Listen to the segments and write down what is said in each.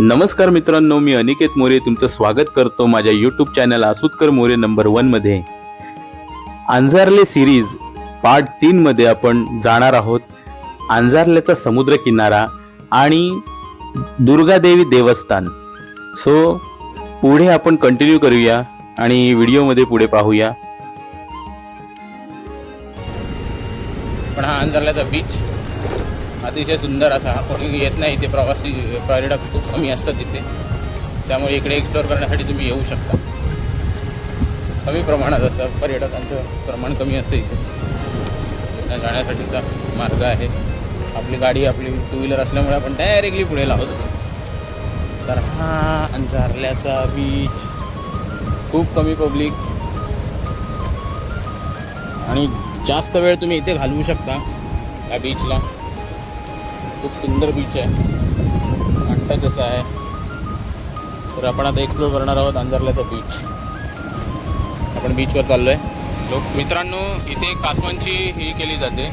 नमस्कार मित्रांनो मी अनिकेत मोरे. तुमचं स्वागत करतो माझ्या YouTube channel Asutkar More number वनमध्ये अंजारले सिरीज पार्ट तीनमध्ये आपण जाणार आहोत. अंजारल्याचा समुद्र किनारा आणि दुर्गादेवी देवस्थान. सो पुढे आपण कंटिन्यू करूया आणि व्हिडिओमध्ये पुढे पाहूया. पण हा अंजारल्याचा बीच अतिशय सुंदर असा हा कोणी येत नाही इथे प्रवासी पर्यटक खूप कमी असतात तिथे. त्यामुळे इकडे एक्सप्लोअर करण्यासाठी तुम्ही येऊ शकता. कमी प्रमाणात असं पर्यटकांचं प्रमाण कमी असतं इथे. जाण्यासाठीचा मार्ग आहे. आपली गाडी आपली टू व्हीलर असल्यामुळे आपण डायरेक्टली पुढे लावतो. तर हा अंजारल्याचा बीच खूप कमी पब्लिक आणि जास्त वेळ तुम्ही इथे घालवू शकता. या बीचला खूप सुंदर बीच आहे. असा आहे. तर आपण आता एक्सप्लोर करणार आहोत अंधारल्याचा बीच आपण बीचवर चाललो आहे लोक मित्रांनो इथे कासवांची ही केली जाते.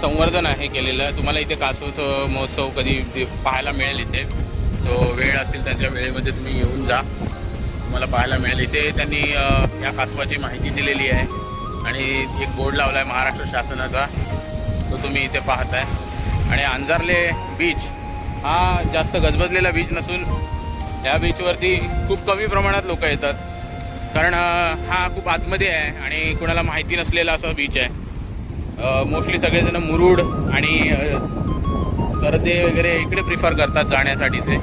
संवर्धन आहे केलेलं. तुम्हाला इथे कासवचं महोत्सव कधी पाहायला मिळेल इथे. तो वेळ असेल त्यांच्या वेळेमध्ये तुम्ही येऊन जा. तुम्हाला पाहायला मिळेल. इथे त्यांनी या कासवाची माहिती दिलेली आहे. आणि एक बोर्ड लावला आहे महाराष्ट्र शासनाचा. तो तुम्ही इथे पाहताय. आणि अंजारले बीच हा जास्त गजबजलेला बीच नसून या बीचवरती खूप कमी प्रमाणात लोक येतात. कारण हा खूप आतमध्ये आहे आणि कुणाला माहिती नसलेला असा बीच आहे. मोस्टली सगळेजण मुरुड आणि कर्दे वगैरे इकडे प्रिफर करतात जाण्यासाठीचे.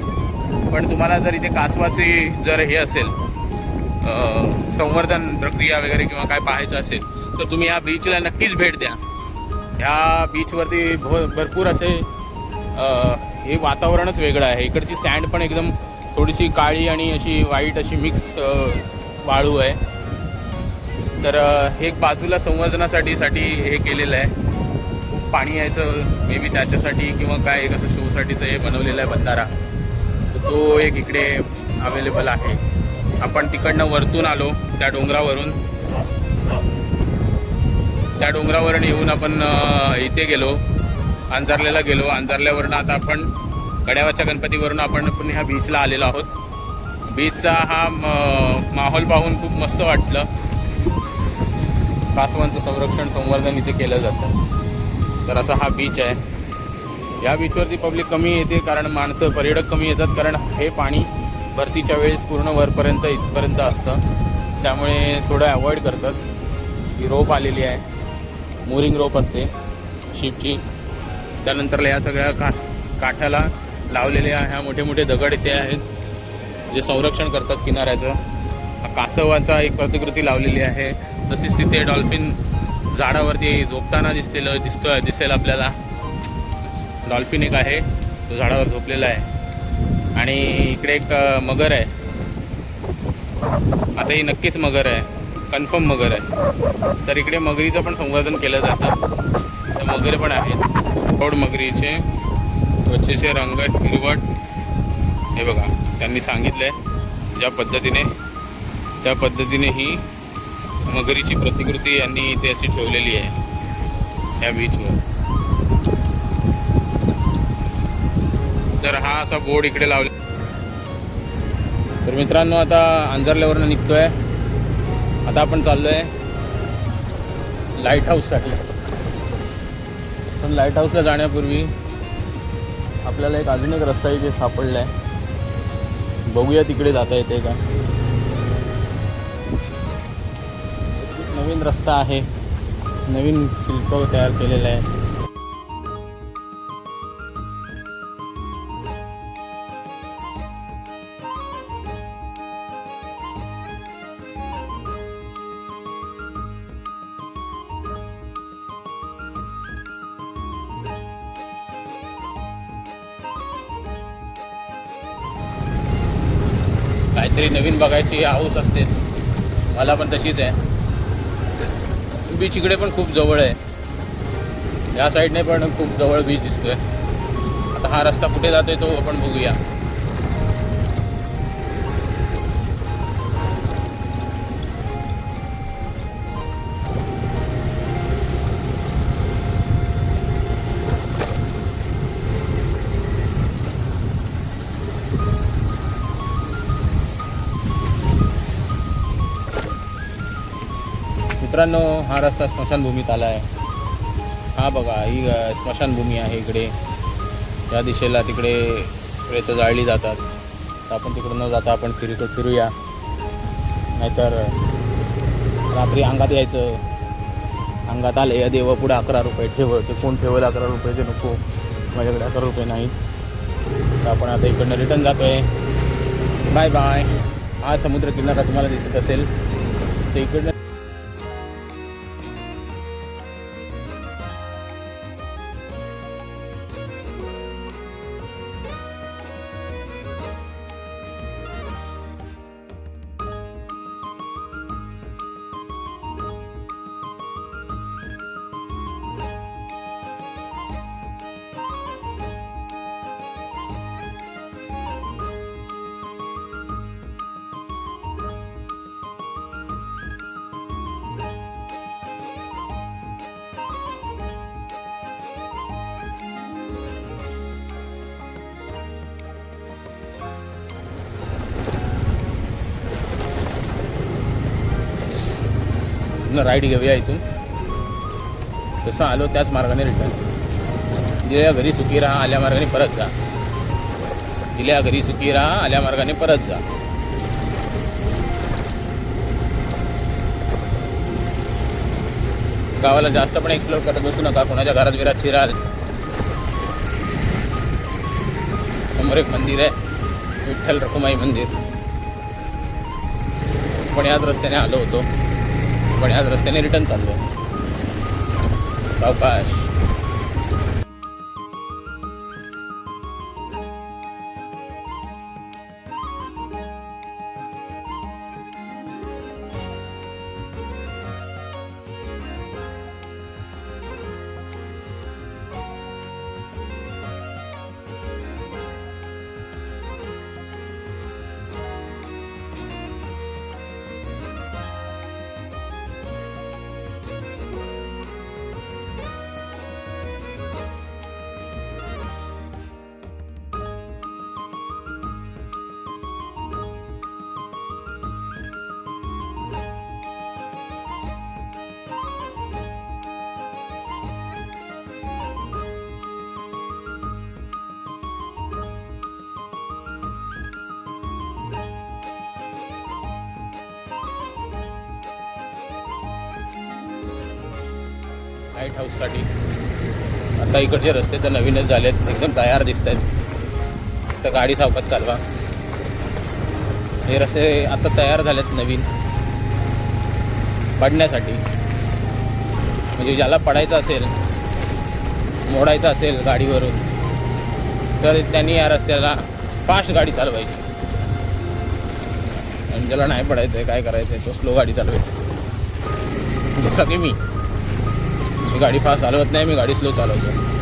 पण तुम्हाला जर इथे कासवाची जर हे असेल संवर्धन प्रक्रिया वगैरे किंवा काय पाहायचं असेल तर तुम्ही या बीचला नक्कीच भेट द्या. ह्या बीचवरती भ भरपूर असे हे वातावरणच वेगळं आहे. इकडची सँड पण एकदम थोडीशी काळी आणि अशी वाईट अशी मिक्स वाळू आहे. तर हे एक बाजूला संवर्धनासाठी साठी हे केलेलं आहे. खूप पाणी यायचं मे बी त्याच्यासाठी किंवा काय एक असं शोसाठीचं हे बनवलेलं आहे बंधारा तर तो एक इकडे अवेलेबल आहे. आपण तिकडनं वरतून आलो त्या डोंगरावरून. त्या डोंगरावरून येऊन आपण इथे गेलो अंजारल्याला गेलो. अंजारल्यावरून आता आपण कड्यावरच्या गणपतीवरून आपण पुन्हा ह्या बीचला आलेलो आहोत. बीचचा हा म- माहोल पाहून खूप मस्त वाटलं. कासवांचं संरक्षण संवर्धन इथे केलं जातं. तर असा हा बीच आहे. या बीचवरती पब्लिक कमी येते कारण माणसं पर्यटक कमी येतात कारण हे पाणी भरतीच्या वेळेस पूर्ण वरपर्यंत इथपर्यंत असतं. त्यामुळे थोडं अवॉइड करतात. ही रोप आलेली आहे. मोरिंग रोप असते शिपची त्यानंतर या सगळ्या का काठाला लावलेल्या ह्या मोठे मोठे दगड इथे आहेत जे संरक्षण करतात किनाऱ्याचं. कासवाचा एक प्रतिकृती लावलेली आहे. तशीच तिथे डॉल्फिन झाडावरती झोपताना दिसलेलं दिसतोय दिसेल आपल्याला. डॉल्फिन एक आहे तो झाडावर झोपलेला आहे. आणि इकडे एक मगर आहे. आता ही नक्कीच मगर आहे. कन्फर्म मगर आहे. तर इकडे मगरीचं पण संवर्धन केलं जातं. तर मगरे पण आहेत. प्रौढ मगरीचे त्वचेचे रंग हिरवट. हे बघा त्यांनी सांगितलं आहे ज्या पद्धतीने. त्या पद्धतीने ही मगरीची प्रतिकृती यांनी इथे अशी ठेवलेली आहे. या बीचवर तर हा असा बोर्ड इकडे लावला तर मित्रांनो आता अंजरल्यावरनं निघतोय. आता आपण चाललो आहे लाइट हाऊससाठी पण लाइट हाऊसला जाण्यापूर्वी आपल्याला एक अजून एक रस्ता इथे सापडला आहे बघूया तिकडे जाता येते का. नवीन रस्ता आहे. नवीन शिल्प तयार केलेलं आहे. काहीतरी नवीन बघायची हाऊस असते. मला पण तशीच आहे. बीच इकडे पण खूप जवळ आहे. या साईडने पण खूप जवळ बीच दिसतोय. आता हा रस्ता कुठे जातोय तो आपण बघूया. मित्रांनो हा रस्ता स्मशानभूमीत आला आहे हा बघा ही स्मशानभूमी आहे इकडे. या दिशेला तिकडे प्रेत जाळली जातात. तर आपण तिकडे न जाता आपण फिरतो फिरूया. नाहीतर रात्री अंगात यायचं. अंगात आले या देवा पुढे अकरा रुपये ठेव. ते कोण ठेवलं? अकरा रुपये ते नको. माझ्याकडे अकरा रुपये नाही तर आपण आता इकडनं रिटर्न जातो आहे बाय बाय हा समुद्र किनारा तुम्हाला दिसत असेल. तर इकडनं राईड घेऊया इथून. जसं आलो त्याच मार्गाने रिटर्न दिल्या घरी सुखी राहा आल्या मार्गाने परत जा. दिल्या घरी सुखी राहा आल्या मार्गाने परत जा. गावाला जास्त पण एक्सप्लोर करत बसू नका कोणाच्या घरात विरात शिराल. समोर एक मंदिर आहे विठ्ठल रखुमाई मंदिर. पण याच रस्त्याने आलो होतो. पण याच रस्त्याने रिटर्न चाललो सावकाश. लाइट हाऊससाठी आता इकडचे रस्ते तर नवीनच झालेत एकदम तयार दिसत आहेत तर गाडी सावकात चालवा. हे रस्ते आता तयार झालेत नवीन. पडण्यासाठी. म्हणजे ज्याला पडायचं असेल मोडायचं असेल गाडीवरून तर त्यांनी या रस्त्याला फास्ट गाडी चालवायची. आणि ज्याला नाही पडायचं आहे काय करायचं आहे तो स्लो गाडी चालवायची जसं मी. मी गाडी फास्ट चालवत नाही मी गाडी स्लो चालवतो.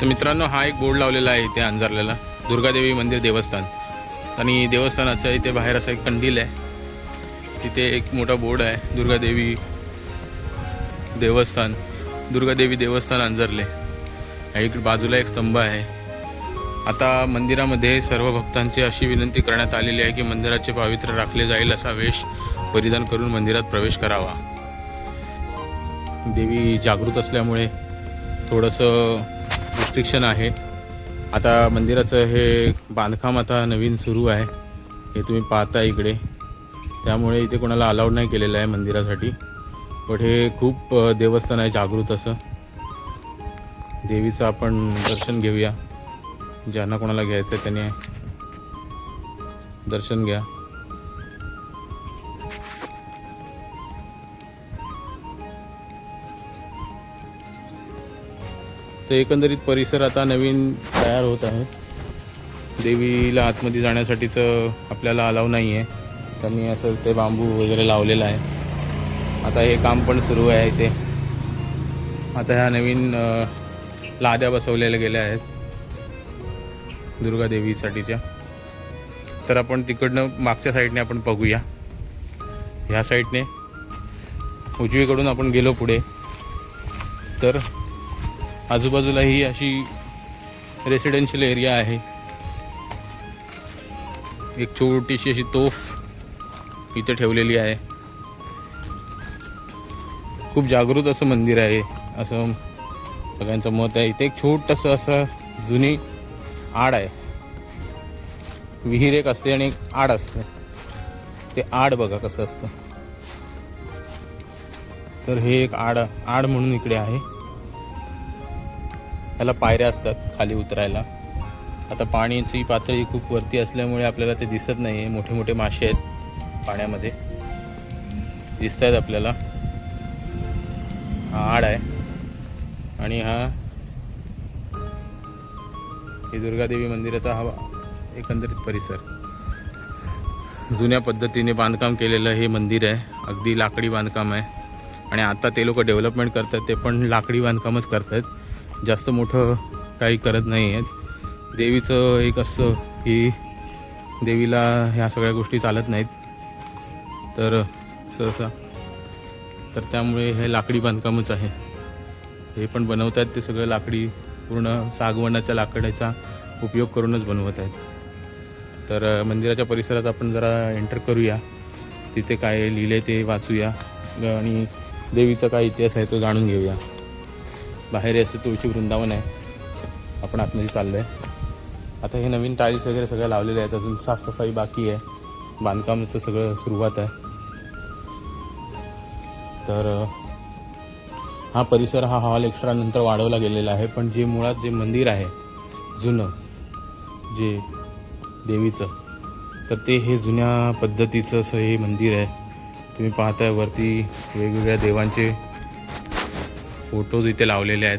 तर मित्रांनो हा एक बोर्ड लावलेला आहे इथे अंजारलेला. दुर्गादेवी मंदिर देवस्थान. आणि देवस्थानाच्या इथे बाहेर असा एक कंदील आहे. तिथे एक मोठा बोर्ड आहे. दुर्गादेवी देवस्थान. दुर्गादेवी देवस्थान अंजरले. एक बाजूला एक स्तंभ आहे. आता मंदिरामध्ये सर्व भक्तांची अशी विनंती करण्यात आलेली आहे की मंदिराचे पावित्र्य राखले जाईल असा वेश परिधान करून मंदिरात प्रवेश करावा. देवी जागृत असल्यामुळे थोडंसं रिस्ट्रिक्शन आहे. आता मंदिराचं हे बांधकाम आता नवीन सुरू आहे. हे तुम्ही पाहता इकडे. त्यामुळे इथे कोणाला अलाउड नाही केलेलं आहे मंदिरासाठी. पण हे खूप देवस्थान आहे जागृत असं. देवीचं आपण दर्शन घेऊया. ज्यांना कोणाला घ्यायचं आहे त्याने दर्शन घ्या. तर एकंदरीत परिसर आता नवीन तयार होत आहे. देवीला आतमध्ये जाण्यासाठीचं आपल्याला अलाव नाही आहे त्यांनी असं ते बांबू वगैरे लावलेलं आहे. आता हे काम पण सुरू आहे इथे. आता ह्या नवीन लाद्या बसवलेल्या गेल्या आहेत. दुर्गा देवीसाठीच्या. तर आपण तिकडनं मागच्या साईडने आपण बघूया. ह्या साईडने उजवीकडून आपण गेलो पुढे. तर आजूबाजूला ही अशी रेसिडेन्शियल एरिया आहे. एक छोटीशी अशी तोफ इथे ठेवलेली आहे. खूप जागृत असं मंदिर आहे. असं सगळ्यांचं मत आहे. इथे एक छोटंसं असं जुनी आड आहे. विहीर एक असते आणि एक आड असते. ते आड बघा कसं असतं. तर हे एक आड आड म्हणून इकडे आहे. ह्याला पायऱ्या असतात खाली उतरायला. आता पाण्याची पातळी खूप वरती असल्यामुळे आपल्याला ते दिसत नाही आहे मोठे मोठे मासे आहेत पाण्यामध्ये. दिसत आहेत आपल्याला. हा आड आहे. आणि हा हे दुर्गादेवी मंदिराचा हा एकंदरीत परिसर. जुन्या पद्धतीने बांधकाम केलेलं हे मंदिर आहे. अगदी लाकडी बांधकाम आहे. आणि आता ते लोक डेव्हलपमेंट करतात ते पण लाकडी बांधकामच करतात. जास्त मोठं काही करत नाही आहेत देवीचं एक असं की देवीला ह्या सगळ्या गोष्टी चालत नाहीत. तर सहसा तर त्यामुळे हे लाकडी बांधकामच आहे. हे पण बनवत आहेत ते सगळं लाकडी पूर्ण सागवनाच्या लाकडाचा उपयोग करूनच बनवत आहेत. तर मंदिराच्या परिसरात आपण जरा एंटर करूया. तिथे काय लिहिले ते वाचूया. आणि देवीचा काय इतिहास आहे तो जाणून घेऊया. बाहेर असं तुळशी वृंदावन आहे. आपण आतमध्ये चाललो आहे आता हे नवीन टाईल्स वगैरे सगळं लावलेले आहेत. अजून साफसफाई बाकी आहे. बांधकामाचं सगळं सुरुवात आहे. तर हा परिसर हा हॉल एक्स्ट्रा नंतर वाढवला गेलेला आहे. पण जे मुळात जे मंदिर आहे जुनं जे देवीचं तर ते हे जुन्या पद्धतीचं असं हे मंदिर आहे. तुम्ही पाहताय वरती वेगवेगळ्या देवांचे फोटोज इथे लावलेले आहेत.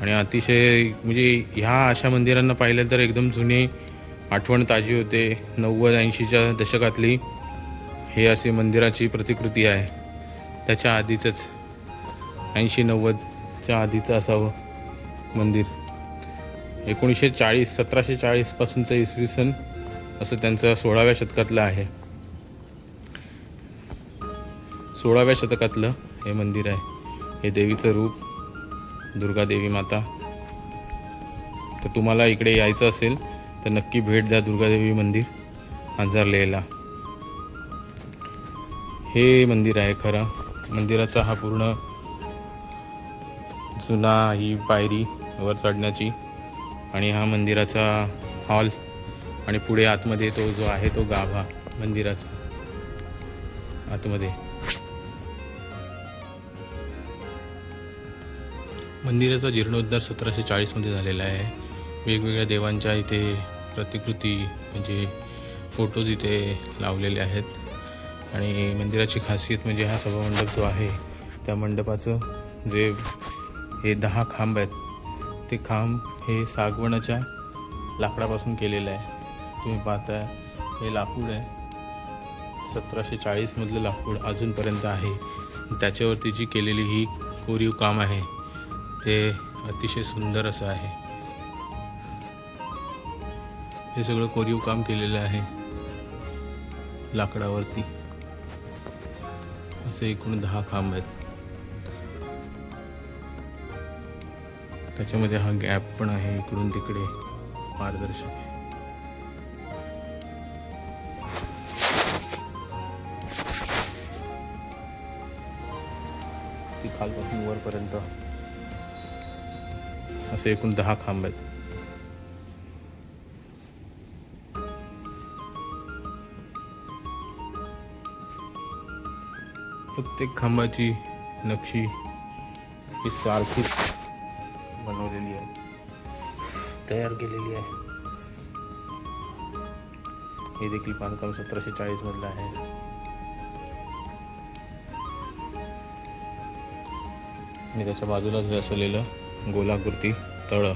आणि अतिशय म्हणजे ह्या अशा मंदिरांना पाहिलं तर एकदम जुनी आठवण ताजी होते. नव्वद ऐंशीच्या दशकातली हे असे मंदिराची प्रतिकृती आहे. त्याच्या आधीचंच ऐंशी नव्वदच्या आधीचं असावं मंदिर. एकोणीसशे चाळीस सतराशे चाळीसपासूनचं इसवी सन असं त्यांचं सोळाव्या शतकातलं आहे. सोळाव्या शतकातलं हे मंदिर आहे. हे देवीचं रूप दुर्गा देवी माता. तर तुम्हाला इकडे यायचं असेल तर नक्की भेट द्या दुर्गादेवी मंदिर आंजारलेला हे मंदिर आहे खरं. मंदिराचा हा पूर्ण जुना ही पायरी वर चढण्याची. आणि हा मंदिराचा हॉल आणि पुढे आतमध्ये तो जो आहे तो गाभा मंदिराचा. आतमध्ये. मंदिराचा जीर्णोद्धार सतराशे चाळीसमध्ये झालेला आहे. वेगवेगळ्या देवांच्या इथे प्रतिकृती म्हणजे फोटोज इथे लावलेले आहेत. आणि मंदिराची खासियत म्हणजे हा सभामंडप जो आहे त्या मंडपाचं जे हे दहा खांब आहेत ते खांब हे सागवणाच्या लाकडापासून केलेलं आहे. तुम्ही पाहता हे लाकूड आहे. सतराशे चाळीसमधलं लाकूड अजूनपर्यंत आहे. त्याच्यावरती जी केलेली ही कोरीव काम आहे ते अतिशय सुंदर असं आहे. हे सगळं कोरीव काम केलेलं आहे. लाकडावरती. असे एकूण दहा खांब आहेत. त्याच्यामध्ये हा गॅप पण आहे इकडून तिकडे. पारदर्शक आहे. ती खालपासून वरपर्यंत. असे एकूण दहा खांब आहेत. प्रत्येक खांबाची नक्षी ही सारखीच बनवलेली आहे. तयार केलेली आहे. हे देखील बांधकाम सतराशे चाळीस मधलं आहे. आणि त्याच्या बाजूलाच असलेलं गोलाकृती तळं.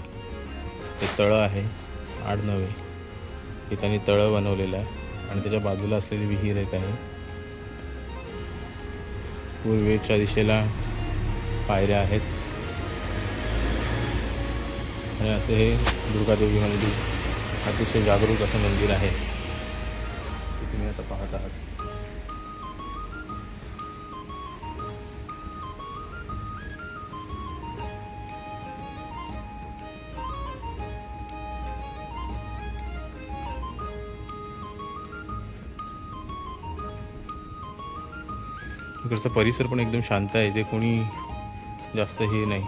हे तळं आहे आडनवे हे त्यांनी तळं बनवलेलं आहे आणि त्याच्या बाजूला असलेली विहीर एक आहे. पूर्वेच्या दिशेला पायऱ्या आहेत. आणि असं हे दुर्गादेवी मंदिर अतिशय जागरूक असं मंदिर आहे. ते तुम्ही आता पाहत आहात. इकडचा परिसर पण एकदम शांत आहे. इथे कोणी जास्त हे नाही.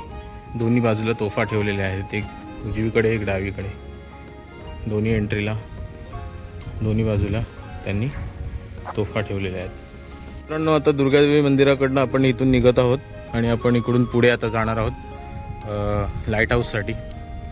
दोन्ही बाजूला तोफा ठेवलेल्या आहेत. एक उजवीकडे एक डावीकडे. दोन्ही एंट्रीला दोन्ही बाजूला त्यांनी तोफा ठेवलेल्या आहेत. मित्रांनो आता दुर्गादेवी मंदिराकडनं आपण इथून निघत आहोत आणि आपण इकडून पुढे आता जाणार आहोत लाइट हाऊससाठी